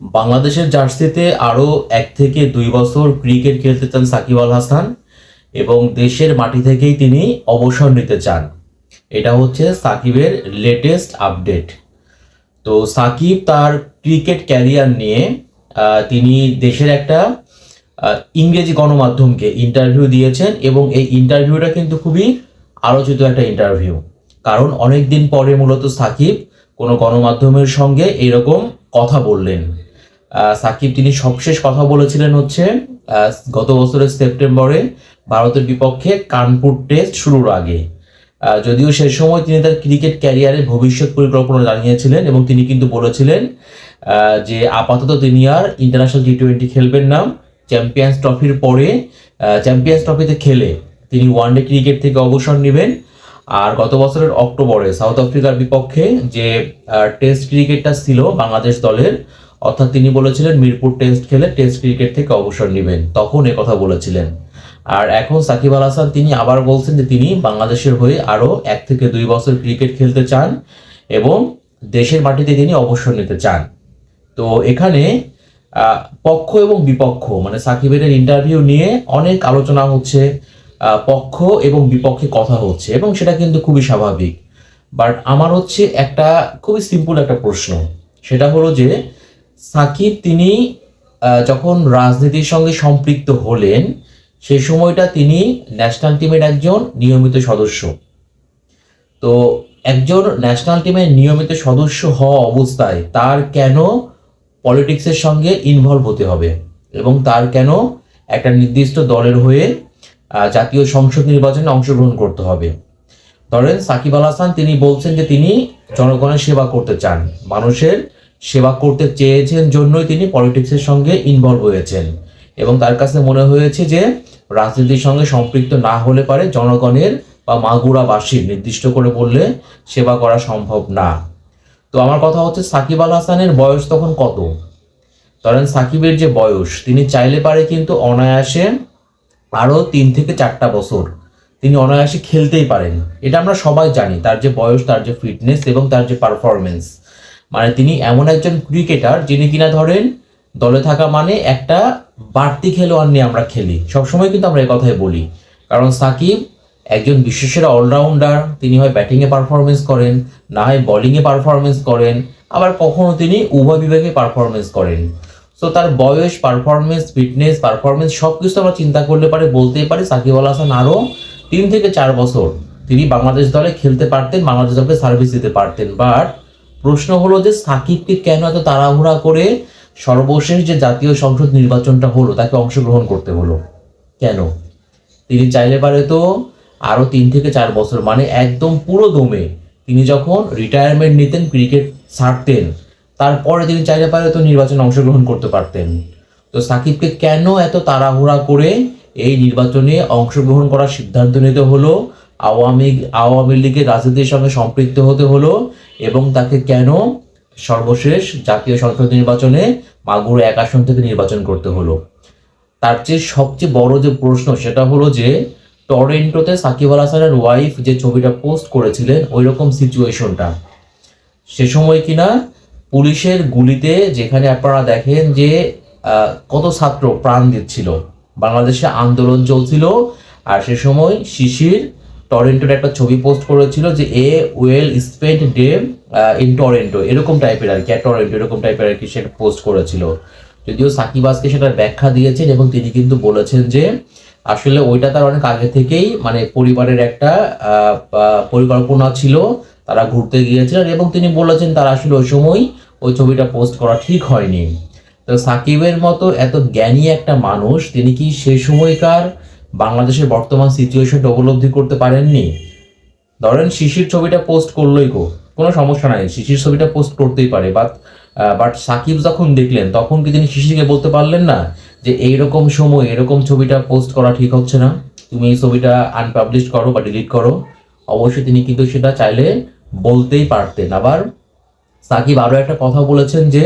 বাংলাদেশের জার্সিতে আরও এক থেকে দুই বছর ক্রিকেট খেলতে চান সাকিব আল হাসান এবং দেশের মাটি থেকেই তিনি অবসর নিতে চান। এটা হচ্ছে সাকিবের লেটেস্ট আপডেট তো সাকিব তার ক্রিকেট ক্যারিয়ার নিয়ে তিনি দেশের একটা ইংরেজি গণমাধ্যমকে ইন্টারভিউ দিয়েছেন এবং এই ইন্টারভিউটা কিন্তু খুবই আলোচিত একটা ইন্টারভিউ কারণ অনেক দিন পরে মূলত সাকিব কোনো গণমাধ্যমের সঙ্গে এরকম কথা বললেন। সাকিব, তিনি সবশেষ কথা বলেছিলেন হচ্ছে গত বছরের সেপ্টেম্বরে ভারতের বিপক্ষে কানপুর টেস্ট শুরুর আগে। যদিও সে সময় তিনি তার ক্রিকেট ক্যারিয়ারের ভবিষ্যৎ পরিকল্পনা জানিয়েছিলেন এবং তিনি কিন্তু বলেছিলেন যে আপাতত তিনি আর ইন্টারন্যাশনাল টি টোয়েন্টি খেলবেন না। চ্যাম্পিয়ন্স ট্রফির পরে চ্যাম্পিয়ন্স ট্রফিতে খেলে তিনি ওয়ানডে ক্রিকেট থেকে অবসর নেবেন। আর গত বছরের অক্টোবরে সাউথ আফ্রিকার বিপক্ষে যে টেস্ট ক্রিকেটটা ছিল বাংলাদেশ দলের অর্থাৎ তিনি বলেছিলেন, মিরপুর টেস্ট খেলে টেস্ট ক্রিকেট থেকে অবসর নেবেন। তখন কথা বলেছিলেন। আর এখন সাকিব আল হাসান, তিনি আবার বলছেন যে তিনি বাংলাদেশের হয়ে আরও এক থেকে দুই বছর ক্রিকেট খেলতে চান এবং দেশের মাটিতে তিনি অবসর নিতে চান। তো এখানে পক্ষ এবং বিপক্ষ মানে সাকিবের ইন্টারভিউ নিয়ে অনেক আলোচনা হচ্ছে পক্ষ এবং বিপক্ষে কথা হচ্ছে এবং সেটা কিন্তু খুবই স্বাভাবিক। বাট আমার হচ্ছে একটা খুবই সিম্পল একটা প্রশ্ন। সেটা হলো যে সাকিব তিনি যখন রাজনীতির সঙ্গে সম্পৃক্ত হলেন, সে সময়টা তিনি ন্যাশনাল টিমের একজন নিয়মিত সদস্য। তো একজন ন্যাশনাল টিমের নিয়মিত সদস্য হওয়া অবস্থায় তার কেন পলিটিক্সের সঙ্গে ইনভলভ হতে হবে? এবং তার কেন একটা নির্দিষ্ট দলের হয়ে জাতীয় সংসদ নির্বাচনে অংশগ্রহণ করতে হবে? ধরেন সাকিব আল হাসান, তিনি বলছেন যে তিনি জনগণের সেবা করতে চান। মানুষের সেবা করতে চেয়েছেন জন্যই তিনি পলিটিক্সের সঙ্গে ইনভলভ হয়েছেন। এবং তার কাছে মনে হয়েছে যে, রাজনীতির সঙ্গে সম্পৃক্ত না হলে পারে জনগণের বা মাগুরাবাসীর নির্দিষ্ট করে বললে সেবা করা সম্ভব না। তো আমার কথা হচ্ছে, সাকিব আল হাসানের বয়স তখন কত? ধরেন সাকিবের যে বয়স, তিনি চাইলে পারে কিন্তু অনায়াসে আরও তিন থেকে চারটা বছর তিনি অনায়াসে খেলতেই পারেন। এটা আমরা সবাই জানি, তার যে বয়স, তার যে ফিটনেস এবং তার যে পারফরমেন্স মানে তিনি এমন একজন ক্রিকেটার যিনি কিনা ধরেন দলে থাকা মানে একটা বাড়তি খেলোয়াড় নিয়ে আমরা খেলি। সবসময় কিন্তু আমরা কথাই বলি। কারণ সাকিব একজন বিশ্বসেরা অলরাউন্ডার তিনি হয় ব্যাটিংয়ে পারফরমেন্স করেন, না হয় বলিংয়ে পারফরমেন্স করেন, আবার কখনো তিনি উভয় বিভাগে পারফরমেন্স করেন। সো তার বয়স পারফরমেন্স ফিটনেস পারফরমেন্স সব কিছু আমরা চিন্তা করলে পারে, বলতেই পারি সাকিব আল হাসান আরও তিন থেকে চার বছর তিনি বাংলাদেশ দলে খেলতে পারতেন, বাংলাদেশ দলকে সার্ভিস দিতে পারতেন। বাট প্রশ্ন হলো যে সাকিবকে কেন এত তাড়াহুড়া করে সর্বশেষ যে জাতীয় সংসদ নির্বাচনটা হলো, তাকে অংশগ্রহণ করতে হলো? কেন? তিনি চাইলে পারে তো আরও তিন থেকে চার বছর মানে একদম পুরো দমে তিনি যখন রিটায়ারমেন্ট নিতেন ক্রিকেট ছাড়তেন, তারপরে তিনি চাইলে পারে তো নির্বাচনে অংশগ্রহণ করতে পারতেন। তো সাকিবকে কেন এত তাড়াহুড়া করে এই নির্বাচনে অংশগ্রহণ করার সিদ্ধান্ত নিতে হলো? আওয়ামী আওয়ামী লীগের রাজনীতির সঙ্গে সম্পৃক্ত হতে হলো এবং তাকে কেন সর্বশেষ জাতীয় সংসদ নির্বাচনে মাগুরা এক আসন থেকে নির্বাচন করতে হলো। তার চেয়ে সবচেয়ে বড় যে প্রশ্ন সেটা হলো যে, টরেন্টোতে সাকিব আল হাসানের ওয়াইফ যে ছবিটা পোস্ট করেছিলেন ওই রকম সিচুয়েশনটা সে সময় কিনা পুলিশের গুলিতে যেখানে আপনারা দেখেন যে কত ছাত্র প্রাণ দিচ্ছিল। বাংলাদেশে আন্দোলন চলছিল, আর সে সময় শিশির টরেন্টোর একটা ছবি পোস্ট করেছিল যে a well spend day in Toronto. এরকম টাইপের আর কি টরেন্টো, এরকম টাইপের আর কি সেটা পোস্ট করেছিল। যদিও সাকিব আজকে সেটার ব্যাখ্যা দিয়েছেন এবং তিনি কিন্তু বলেছেন যে আসলে ওইটা তার অনেক আগে থেকেই মানে পরিবারের একটা পরিকল্পনা ছিল। তারা ঘুরতে গিয়েছিলেন এবং তিনি বলেছেন তারা আসলে ওই সময় ওই ছবিটা পোস্ট করা ঠিক হয়নি। তো সাকিবের মতো এত জ্ঞানী একটা মানুষ, তিনি কি সেই সময়কার বাংলাদেশের বর্তমান সিচুয়েশনটা উপলব্ধি করতে পারেননি। ধরেন শিশির ছবিটা পোস্ট করলোই কো, কোনো সমস্যা নাই। শিশির ছবিটা পোস্ট করতেই পারে বাট বাট সাকিব যখন দেখলেন, তখন কি তিনি শিশিরকে বলতে পারলেন না যে এইরকম সময় এরকম ছবিটা পোস্ট করা ঠিক হচ্ছে না? তুমি এই ছবিটা আনপাবলিশ করো বা ডিলিট করো। অবশ্যই তিনি কিন্তু সেটা চাইলে বলতেই পারতেন। আবার সাকিব আরও একটা কথা বলেছেন যে,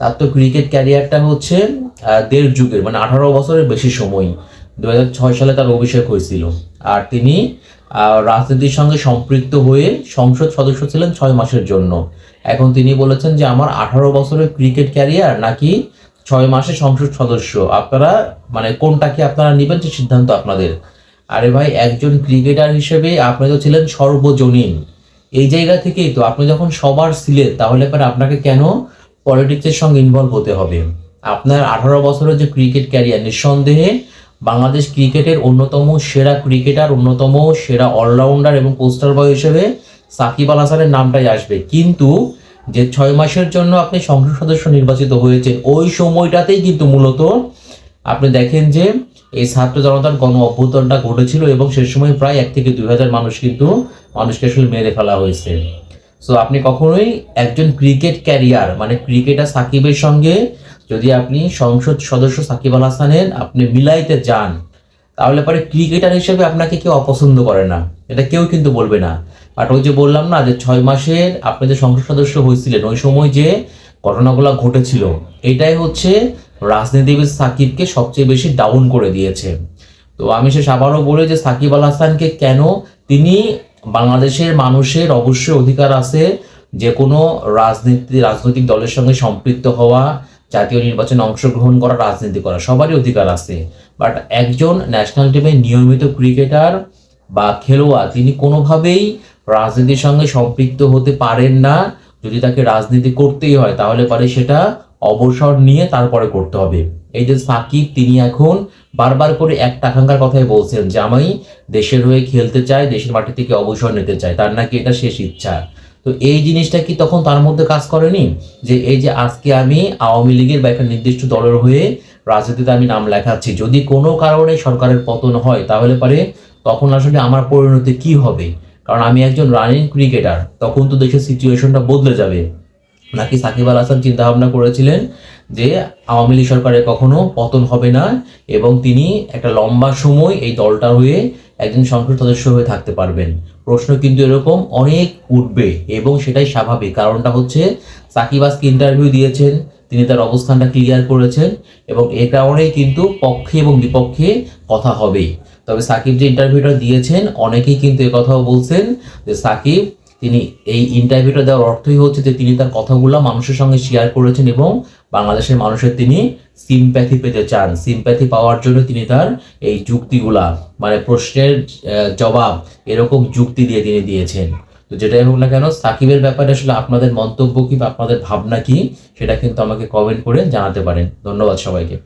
তার তো ক্রিকেট ক্যারিয়ারটা হচ্ছে দেড় যুগের মানে আঠারো বছরের বেশি সময়। দু সালে তার অভিষেক হয়েছিল। আর তিনি রাজনীতির সঙ্গে সম্পৃক্ত হয়ে সংসদ সদস্য ছিলেন ছয় মাসের জন্য। এখন তিনি বলেছেন যে, আমার আঠারো বছরের ক্রিকেট ক্যারিয়ার নাকি ছয় মাসে সংসদ সদস্য। আপনারা মানে কোনটাকে আপনারা নেবেন সে সিদ্ধান্ত আপনাদের। আরে ভাই, একজন ক্রিকেটার হিসেবে আপনি তো ছিলেন সর্বজনীন। এই জায়গা থেকেই তো আপনি যখন সবার ছিলেন তাহলে পরে আপনাকে কেন পলিটিক্সের সঙ্গে ইনভলভ হতে হবে? আপনার আঠারো বছরের যে ক্রিকেট ক্যারিয়ার, নিঃসন্দেহে বাংলাদেশ ক্রিকেটের অন্যতম সেরা ক্রিকেটার, অন্যতম সেরা অলরাউন্ডার এবং পোস্টার বয় হিসেবে সাকিব আল হাসানের নামটাই আসবে। কিন্তু যে ছয় মাসের জন্য আপনি সংসদ সদস্য নির্বাচিত হয়েছেন, ওই সময়টাতেই কিন্তু মূলত আপনি দেখেন যে এই ছাত্র জনতার গণ অভ্যুত্থানটা ঘটেছিল এবং সে সময় প্রায় এক থেকে দুই হাজার মানুষ কিন্তু মানুষকে আসলে মেরে ফেলা হয়েছে। সো আপনি কখনোই একজন ক্রিকেট ক্যারিয়ার মানে ক্রিকেটার সাকিবের সঙ্গে যদি আপনি সংসদ সদস্য সাকিব আল হাসানের আপনি মিলাইতে যান তাহলে পরে ক্রিকেটার হিসেবে আপনাকে কেউ অপছন্দ করে না। এটা কেউ কিন্তু বলবে না। বাট ওই যে বললাম না যে ছয় মাসের আপনি যে সংসদ সদস্য হয়েছিলেন, ওই সময় যে ঘটনাগুলো ঘটেছিল, এটাই হচ্ছে রাজনীতিবিদ সাকিবকে সবচেয়ে বেশি ডাউন করে দিয়েছে। তো আমি শেষ আবারও বলে যে সাকিব আল হাসানকে কেন তিনি বাংলাদেশের মানুষের অবশ্যই অধিকার আছে যে কোনো রাজনীতি, রাজনৈতিক দলের সঙ্গে সম্পৃক্ত হওয়া জাতীয় নির্বাচনে অংশগ্রহণ করা, রাজনীতি করা, সবারই অধিকার আছে। বাট একজন ন্যাশনাল টিমের নিয়মিত ক্রিকেটার বা খেলোয়াড় তিনি কোনোভাবেই রাজনীতির সঙ্গে সম্পৃক্ত হতে পারেন না। যদি তাকে রাজনীতি করতেই হয়, তাহলে পারে সেটা অবসর নিয়ে তারপরে করতে হবে। এই যে সাকিব তিনি এখন বারবার করে এক টাকাঙ্কার কথাই বলছেন যে, আমি দেশের হয়ে খেলতে চাই, দেশের মাটি থেকে অবসর নিতে চাই। তার নাকি এটা শেষ ইচ্ছা। তো এই জিনিসটা কি তখন তার মধ্যে কাজ করেনি? যে এই যে আজকে আমি আওয়ামী লীগের বা একটা নির্দিষ্ট দলের হয়ে রাজনীতিতে আমি নাম লেখাচ্ছি, যদি কোনো কারণে সরকারের পতন হয় তাহলে পারে তখন আসলে আমার পরিণতি কি হবে? কারণ আমি একজন রানিং ক্রিকেটার তখন তো দেশের সিচুয়েশনটা বদলে যাবে। নাকি সাকিব আল হাসান চিন্তা ভাবনা করেছিলেন যে আওয়ামী লীগ সরকারের কখনো পতন হবে না এবং তিনি একটা লম্বা সময় এই দলটা হয়ে একজন সংসদ সদস্য হয়ে থাকতে পারবেন। প্রশ্ন কিন্তু এরকম অনেক উঠবে এবং সেটাই স্বাভাবিক। কারণটা হচ্ছে, সাকিব আজকে ইন্টারভিউ দিয়েছেন, তিনি তার অবস্থানটা ক্লিয়ার করেছেন এবং এ কারণেই কিন্তু পক্ষে এবং বিপক্ষে কথা হবেই। তবে সাকিব যে ইন্টারভিউটা দিয়েছেন, অনেকেই কিন্তু এ কথাও বলছেন যে সাকিব, তিনি এই ইন্টারভিউটা দেওয়ার অর্থই হচ্ছে যে তিনি তার কথাগুলো মানুষের সঙ্গে শেয়ার করেছেন এবং বাংলাদেশের মানুষের তিনি সিম্প্যাথি পেতে চান। সিম্প্যাথি পাওয়ার জন্য তিনি তার এই যুক্তিগুলা মানে প্রশ্নের জবাব এরকম যুক্তি দিয়ে তিনি দিয়েছেন। তো যেটাই হোক না কেন, সাকিবের ব্যাপারে আসলে আপনাদের মন্তব্য কি বা আপনাদের ভাবনা কি, সেটা কিন্তু আমাকে কমেন্ট করে জানাতে পারেন। ধন্যবাদ সবাইকে।